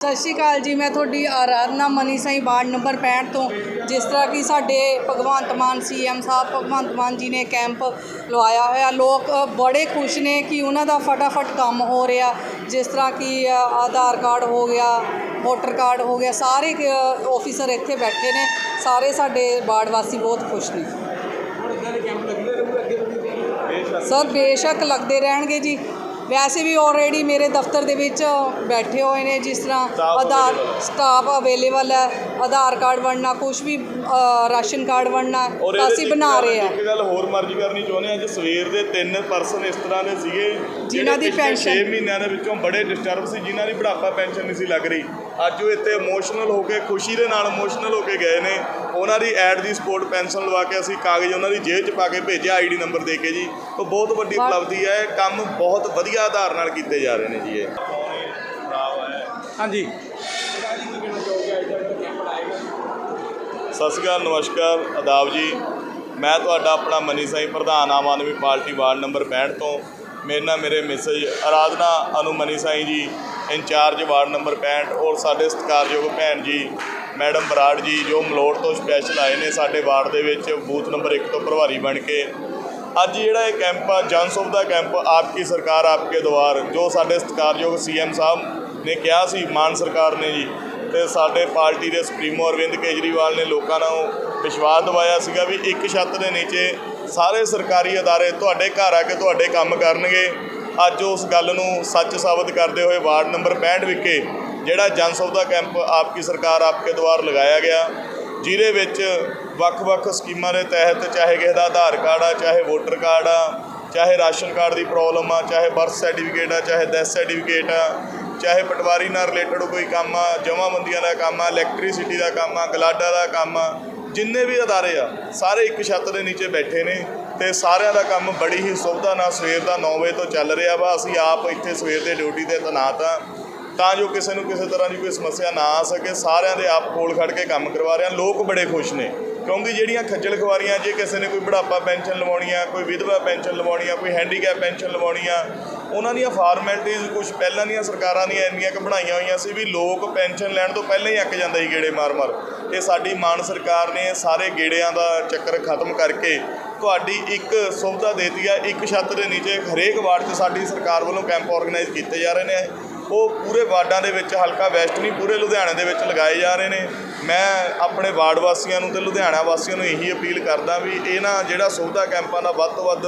ਸਤਿ ਸ਼੍ਰੀ ਅਕਾਲ ਜੀ ਮੈਂ ਤੁਹਾਡੀ ਆਰਾਧਨਾ ਮਨੀ ਸਾਈ ਵਾਰਡ ਨੰਬਰ 65 ਤੋਂ ਜਿਸ ਤਰ੍ਹਾਂ ਕਿ ਸਾਡੇ ਭਗਵੰਤ ਮਾਨ ਸੀਐਮ ਸਾਹਿਬ ਭਗਵੰਤ ਮਾਨ ਜੀ ਨੇ ਕੈਂਪ ਲਵਾਇਆ ਹੋਇਆ। ਲੋਕ ਬੜੇ ਖੁਸ਼ ਨੇ ਕਿ ਉਹਨਾਂ ਦਾ ਫਟਾਫਟ ਕੰਮ ਹੋ ਰਿਹਾ ਜਿਸ ਤਰ੍ਹਾਂ ਕਿ ਆਧਾਰ ਕਾਰਡ ਹੋ ਗਿਆ ਵੋਟਰ ਕਾਰਡ ਹੋ ਗਿਆ ਸਾਰੇ ਆਫੀਸਰ ਇੱਥੇ ਬੈਠੇ ਨੇ ਸਾਰੇ ਸਾਡੇ ਵਾਰਡ ਵਾਸੀ ਬਹੁਤ ਖੁਸ਼ ਨੇ। ਸਰ ਬੇਸ਼ੱਕ ਲੱਗਦੇ ਰਹਿਣਗੇ ਜੀ। ਵੈਸੇ ਵੀ ਆਲਰੇਡੀ ਮੇਰੇ ਦਫ਼ਤਰ ਦੇ ਵਿੱਚ ਬੈਠੇ ਹੋਏ ਨੇ ਜਿਸ ਤਰ੍ਹਾਂ ਆਧਾਰ। ਸਟਾਫ ਅਵੇਲੇਬਲ ਹੈ ਆਧਾਰ ਕਾਰਡ ਬਣਨਾ ਕੁਝ ਵੀ ਰਾਸ਼ਨ ਕਾਰਡ ਬਣਨਾ ਅਸੀਂ ਬਣਾ ਰਹੇ ਹਾਂ। ਇੱਕ ਗੱਲ ਹੋਰ ਮਰਜ਼ੀ ਕਰਨੀ ਚਾਹੁੰਦੇ ਹਾਂ ਅੱਜ ਸਵੇਰ ਦੇ ਤਿੰਨ ਪਰਸਨ ਇਸ ਤਰ੍ਹਾਂ ਦੇ ਸੀਗੇ ਜਿਨ੍ਹਾਂ ਦੀ pension- 6 ਮਹੀਨਿਆਂ ਦੇ ਵਿੱਚੋਂ ਬੜੇ ਡਿਸਟਰਬ ਸੀ ਜਿਨ੍ਹਾਂ ਦੀ ਬੁਢਾਪਾ ਪੈਨਸ਼ਨ ਨਹੀਂ ਸੀ ਲੱਗ ਰਹੀ। ਅੱਜ ਉਹ ਇੱਥੇ ਇਮੋਸ਼ਨਲ ਹੋ ਕੇ ਖੁਸ਼ੀ ਦੇ ਨਾਲ ਇਮੋਸ਼ਨਲ ਹੋ ਕੇ ਗਏ ਨੇ। ਉਹਨਾਂ ਦੀ ਐਡ ਦੀ ਸਪੋਰਟ ਪੈਨਸ਼ਨ ਲਵਾ ਕੇ ਅਸੀਂ ਕਾਗਜ਼ ਉਹਨਾਂ ਦੀ ਜੇਬ 'ਚ ਪਾ ਕੇ ਭੇਜਿਆ ਆਈਡੀ ਨੰਬਰ ਦੇ ਕੇ ਜੀ। ਉਹ ਬਹੁਤ ਵੱਡੀ। ਉਪਲਬਧੀ ਹੈ। ਇਹ ਕੰਮ ਬਹੁਤ ਵਧੀਆ ਆਧਾਰ ਨਾਲ ਕੀਤੇ ਜਾ ਰਹੇ ਨੇ ਜੀ ਇਹ। ਹਾਂਜੀ। ਸਤਿ ਸ਼੍ਰੀ ਅਕਾਲ ਨਮਸਕਾਰ ਆਦਾਬ ਜੀ। ਮੈਂ ਤੁਹਾਡਾ ਆਪਣਾ ਮਨੀ ਸਾਈ ਪ੍ਰਧਾਨ Aam Aadmi party ward number 65 ਤੋਂ। ਮੇਰੇ ਨਾਲ ਮੇਰੇ message Aradhana Anu Mani Sai ji incharge ward number 65 ਔਰ ਸਾਡੇ ਸਤਿਕਾਰਯੋਗ ਭੈਣ ਜੀ ਮੈਡਮ ਬਰਾੜ ਜੀ ਜੋ ਮਲੋੜ ਤੋਂ ਸਪੈਸ਼ਲ ਆਏ ਨੇ ਸਾਡੇ ਵਾਰਡ ਦੇ ਵਿੱਚ ਬੂਥ ਨੰਬਰ 1 ਤੋਂ ਪ੍ਰਭਾਰੀ ਬਣ ਕੇ। ਅੱਜ ਜਿਹੜਾ ਇਹ ਕੈਂਪ ਆ ਜਨ ਸੁਵਿਧਾ ਦਾ ਕੈਂਪ, ਆਪਕੀ ਸਰਕਾਰ, ਆਪਕੇ ਦੁਆਰ ਜੋ ਸਾਡੇ ਸਤਿਕਾਰਯੋਗ ਸੀਐਮ ਸਾਹਿਬ ਨੇ ਕਿਹਾ ਸੀ, ਮਾਨ ਸਰਕਾਰ ਨੇ ਜੀ, ਤੇ ਸਾਡੇ ਪਾਰਟੀ ਦੇ ਸੁਪਰੀਮੋ ਅਰਵਿੰਦ ਕੇਜਰੀਵਾਲ ਨੇ ਲੋਕਾਂ ਨੂੰ ਵਿਸ਼ਵਾਸ ਦਿਵਾਇਆ ਸੀਗਾ ਵੀ ਇੱਕ ਛੱਤ ਦੇ ਨੀਚੇ ਸਾਰੇ ਸਰਕਾਰੀ ਅਦਾਰੇ ਤੁਹਾਡੇ ਘਰ ਆ ਕੇ ਤੁਹਾਡੇ ਕੰਮ ਕਰਨਗੇ। ਅੱਜ ਉਸ ਗੱਲ ਨੂੰ ਸੱਚ ਸਾਬਤ ਕਰਦੇ ਹੋਏ ਵਾਰਡ ਨੰਬਰ 65 ਵਿਖੇ ਜਿਹੜਾ ਜਨ ਸੁਵਿਧਾ ਕੈਂਪ, ਆਪਕੀ ਸਰਕਾਰ, ਆਪਕੇ ਦੁਆਰ ਲਗਾਇਆ ਗਿਆ। ਜਿਹਦੇ ਵਿੱਚ ਵੱਖ-ਵੱਖ ਸਕੀਮਾਂ ਦੇ ਤਹਿਤ ਚਾਹੇ ਕਿਸੇ ਦਾ ਆਧਾਰ ਕਾਰਡ ਆ, ਚਾਹੇ ਵੋਟਰ ਕਾਰਡ ਆ, ਚਾਹੇ ਰਾਸ਼ਨ ਕਾਰਡ ਦੀ ਪ੍ਰੋਬਲਮ ਆ, ਚਾਹੇ ਬਰਥ ਸਰਟੀਫਿਕੇਟ ਆ, ਚਾਹੇ ਡੈਥ ਸਰਟੀਫਿਕੇਟ ਆ, ਚਾਹੇ ਪਟਵਾਰੀ ਨਾਲ ਰਿਲੇਟਡ ਕੋਈ ਕੰਮ ਆ, ਜਮਾਬੰਦੀਆਂ ਦਾ ਕੰਮ ਆ ਇਲੈਕਟ੍ਰਿਸਿਟੀ ਦਾ ਕੰਮ ਆ, ਗਲਾਡਾ ਦਾ ਕੰਮ ਆ, ਜਿੰਨੇ ਵੀ ਅਦਾਰੇ ਆ, ਸਾਰੇ ਇੱਕ ਛੱਤ ਦੇ ਨੀਚੇ ਬੈਠੇ ਨੇ ਤੇ ਸਾਰਿਆਂ ਦਾ ਕੰਮ ਬੜੀ ਹੀ ਸੁਵਿਧਾ ਨਾਲ ਸਵੇਰ ਦਾ 9 ਵਜੇ ਤੋਂ ਚੱਲ ਰਿਹਾ ਵਾ। ਅਸੀਂ ਆਪ ਇੱਥੇ ਸਵੇਰ ਦੇ ਡਿਊਟੀ ਤੇ ਤੈਨਾਤ ਆ। ਤਾਂ ਜੋ ਕਿਸੇ ਨੂੰ ਕਿਸੇ ਤਰ੍ਹਾਂ ਦੀ ਕੋਈ ਸਮੱਸਿਆ ਨਾ ਆ ਸਕੇ, ਸਾਰਿਆਂ ਦੇ ਆਪ ਕੋਲ ਖੜ ਕੇ ਕੰਮ ਕਰਵਾ ਰਹੇ ਆ ਲੋਕ ਬੜੇ ਖੁਸ਼ ਨੇ, ਕਿਉਂਕਿ ਜਿਹੜੀਆਂ ਖੱਜਲ ਖਵਾਰੀਆਂ ਜੇ ਕਿਸੇ ਨੇ ਕੋਈ ਬੁਢਾਪਾ ਪੈਨਸ਼ਨ ਲਵਾਉਣੀ ਆ ਕੋਈ ਵਿਧਵਾ ਪੈਨਸ਼ਨ ਲਵਾਉਣੀ ਆ ਕੋਈ ਹੈਂਡੀਕੈਪ ਪੈਨਸ਼ਨ ਲਵਾਉਣੀ ਆ ਉਹਨਾਂ ਦੀਆਂ ਫਾਰਮੈਲਿਟੀਜ਼ ਕੁਝ ਪਹਿਲਾਂ ਦੀਆਂ ਸਰਕਾਰਾਂ ਦੀਆਂ ਇੰਨੀਆਂ ਕੁ ਬਣਾਈਆਂ ਹੋਈਆਂ ਸੀ ਵੀ ਲੋਕ ਪੈਨਸ਼ਨ ਲੈਣ ਤੋਂ ਪਹਿਲਾਂ ਹੀ ਅੱਕ ਜਾਂਦਾ ਸੀ ਗੇੜੇ ਮਾਰ-ਮਾਰ। ਇਹ ਸਾਡੀ ਮਾਨ ਸਰਕਾਰ ਨੇ ਸਾਰੇ ਗੇੜਿਆਂ ਦਾ ਚੱਕਰ ਖਤਮ ਕਰਕੇ ਤੁਹਾਡੀ ਇੱਕ ਸੁਵਿਧਾ ਦੇਤੀ ਆ, ਇੱਕ ਛੱਤ ਦੇ ਨੀਚੇ ਹਰੇਕ ਵਾਰਡ 'ਚ ਸਾਡੀ ਸਰਕਾਰ ਵੱਲੋਂ ਕੈਂਪ ਆਰਗੇਨਾਈਜ਼ ਕੀਤੇ ਜਾ ਰਹੇ ਨੇ। ਉਹ ਪੂਰੇ ਵਾਰਡਾਂ ਦੇ ਵਿੱਚ ਹਲਕਾ ਵੈਸਟ ਨਹੀਂ, ਪੂਰੇ ਲੁਧਿਆਣੇ ਦੇ ਵਿੱਚ ਲਗਾਏ ਜਾ ਰਹੇ ਨੇ। ਮੈਂ ਆਪਣੇ ਵਾਰਡ ਵਾਸੀਆਂ ਨੂੰ ਤੇ ਲੁਧਿਆਣਾ ਵਾਸੀਆਂ ਨੂੰ ਇਹੀ ਅਪੀਲ ਕਰਦਾ ਵੀ ਇਹਨਾਂ ਜਿਹੜਾ ਸੁਵਿਧਾ ਕੈਂਪਾਂ ਦਾ ਵੱਧ ਤੋਂ ਵੱਧ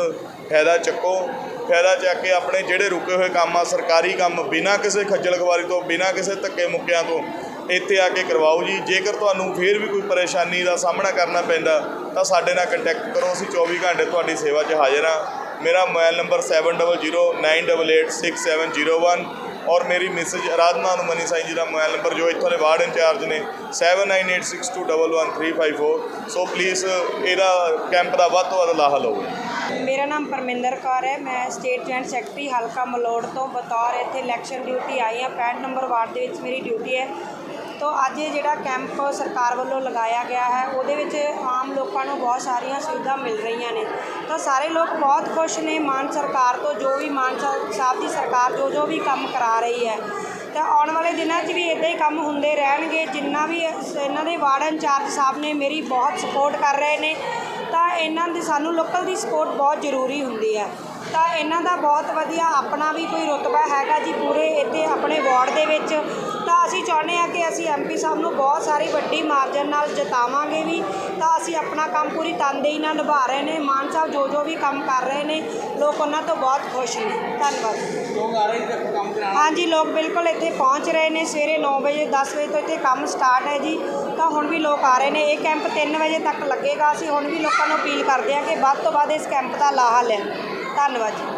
ਫਾਇਦਾ ਚੱਕੋ, ਫਾਇਦਾ ਚੱਕ ਕੇ ਆਪਣੇ ਜਿਹੜੇ ਰੁਕੇ ਹੋਏ ਕੰਮ ਆ, ਸਰਕਾਰੀ ਕੰਮ ਬਿਨਾਂ ਕਿਸੇ ਖੱਜਲ ਖਵਾਰੀ ਤੋਂ, ਬਿਨਾਂ ਕਿਸੇ ਧੱਕੇ ਮੁੱਕਿਆਂ ਤੋਂ, ਇੱਥੇ ਆ ਕੇ ਕਰਵਾਓ ਜੀ। ਜੇਕਰ ਤੁਹਾਨੂੰ ਫੇਰ ਵੀ ਕੋਈ ਪਰੇਸ਼ਾਨੀ ਦਾ ਸਾਹਮਣਾ ਕਰਨਾ ਪੈਂਦਾ, ਤਾਂ ਸਾਡੇ ਨਾਲ ਕੰਟੈਕਟ ਕਰੋ। ਅਸੀਂ 24 ਘੰਟੇ ਤੁਹਾਡੀ ਸੇਵਾ 'ਚ ਹਾਜ਼ਰ ਹਾਂ। ਮੇਰਾ ਮੋਬਾਈਲ ਨੰਬਰ 7009886701 ਔਰ ਮੇਰੀ ਮਿਸਿਜ ਆਰਾਧਨਾ ਨੂੰ ਮਨੀ ਸਾਈ ਜੀ ਦਾ ਮੋਬਾਈਲ ਨੰਬਰ ਜੋ ਇੱਥੋਂ ਦੇ ਵਾਰਡ ਇੰਚਾਰਜ ਨੇ 7986211354 ਸੋ ਪਲੀਜ਼ ਇਹਦਾ ਕੈਂਪ ਦਾ ਵੱਧ ਤੋਂ ਵੱਧ ਲਾਹਾ ਲਓ। ਮੇਰਾ ਨਾਮ ਪਰਮਿੰਦਰ ਕੌਰ ਹੈ, ਮੈਂ ਸਟੇਟ ਜੁਆਇੰਟ ਸੈਕਟਰੀ ਹਲਕਾ ਮਲੋੜ ਤੋਂ ਬਤੌਰ ਇੱਥੇ ਇਲੈਕਸ਼ਨ ਡਿਊਟੀ ਆਈ ਹਾਂ। 65 ਨੰਬਰ ਵਾਰਡ ਦੇ ਵਿੱਚ ਮੇਰੀ ਡਿਊਟੀ ਹੈ। ਤੋਂ ਅੱਜ ਇਹ ਜਿਹੜਾ ਕੈਂਪ ਸਰਕਾਰ ਵੱਲੋਂ ਲਗਾਇਆ ਗਿਆ ਹੈ, ਉਹਦੇ ਵਿੱਚ ਆਮ ਲੋਕਾਂ ਨੂੰ ਬਹੁਤ ਸਾਰੀਆਂ ਸੁਵਿਧਾ ਮਿਲ ਰਹੀਆਂ ਨੇ। ਤਾਂ ਸਾਰੇ ਲੋਕ ਬਹੁਤ ਖੁਸ਼ ਨੇ, ਮਾਨ ਸਰਕਾਰ ਤੋਂ ਜੋ ਵੀ, ਮਾਨ ਸਾਹਿਬ ਦੀ ਸਰਕਾਰ ਜੋ ਜੋ ਵੀ ਕੰਮ ਕਰਾ ਰਹੀ ਹੈ। ਤਾਂ ਆਉਣ ਵਾਲੇ ਦਿਨਾਂ 'ਚ ਵੀ ਇਦਾਂ ਹੀ ਕੰਮ ਹੁੰਦੇ ਰਹਿਣਗੇ, ਜਿੰਨਾ ਵੀ ਇਹਨਾਂ ਦੇ ਵਾਰਡ ਇੰਚਾਰਜ ਸਾਹਿਬ ਨੇ ਮੇਰੀ ਬਹੁਤ ਸਪੋਰਟ ਕਰ ਰਹੇ ਨੇ। ਤਾਂ ਇਹਨਾਂ ਦੀ, ਸਾਨੂੰ ਲੋਕਲ ਦੀ ਸਪੋਰਟ ਬਹੁਤ ਜ਼ਰੂਰੀ ਹੁੰਦੀ ਹੈ। ਤਾਂ ਇਹਨਾਂ ਦਾ ਬਹੁਤ ਵਧੀਆ ਆਪਣਾ ਵੀ ਕੋਈ ਰੁਤਬਾ ਹੈਗਾ ਜੀ ਪੂਰੇ ਇੱਥੇ ਆਪਣੇ ਵਾਰਡ ਦੇ ਵਿੱਚ। ਤਾਂ ਅਸੀਂ ਚਾਹੁੰਦੇ ਹਾਂ ਕਿ ਅਸੀਂ ਐਮਪੀ ਸਾਹਿਬ ਨੂੰ ਬਹੁਤ ਸਾਰੀ ਵੱਡੀ ਮਾਰਜਨ ਨਾਲ ਜਿਤਾਵਾਂਗੇ ਵੀ ਤਾਂ ਅਸੀਂ ਆਪਣਾ ਕੰਮ ਪੂਰੀ ਤਨਦੇਹੀ ਨਾਲ ਨਿਭਾ ਰਹੇ ਨੇ। ਮਾਨ ਸਾਹਿਬ ਜੋ ਜੋ ਵੀ ਕੰਮ ਕਰ ਰਹੇ ਨੇ ਲੋਕ ਉਹਨਾਂ ਤੋਂ ਬਹੁਤ ਖੁਸ਼ ਨੇ। ਧੰਨਵਾਦ। ਲੋਕ ਆ ਰਹੇ ਦੇਖੋ ਕੰਮ ਕਰਾਉਣ। ਹਾਂਜੀ ਲੋਕ ਬਿਲਕੁਲ ਇੱਥੇ ਪਹੁੰਚ ਰਹੇ ਨੇ। ਸਵੇਰੇ 9 ਵਜੇ 10 ਵਜੇ ਤੋਂ ਇੱਥੇ ਕੰਮ ਸਟਾਰਟ ਹੈ ਜੀ। ਤਾਂ ਹੁਣ ਵੀ ਲੋਕ ਆ ਰਹੇ ਨੇ। ਇਹ ਕੈਂਪ 3 ਵਜੇ ਤੱਕ ਲੱਗੇਗਾ। ਅਸੀਂ ਹੁਣ ਵੀ ਲੋਕਾਂ ਨੂੰ ਅਪੀਲ ਕਰਦੇ ਹਾਂ ਕਿ ਵੱਧ ਤੋਂ ਵੱਧ ਇਸ ਕੈਂਪ ਦਾ ਲਾਹਾ ਲੈਣ। ਧੰਨਵਾਦ ਜੀ।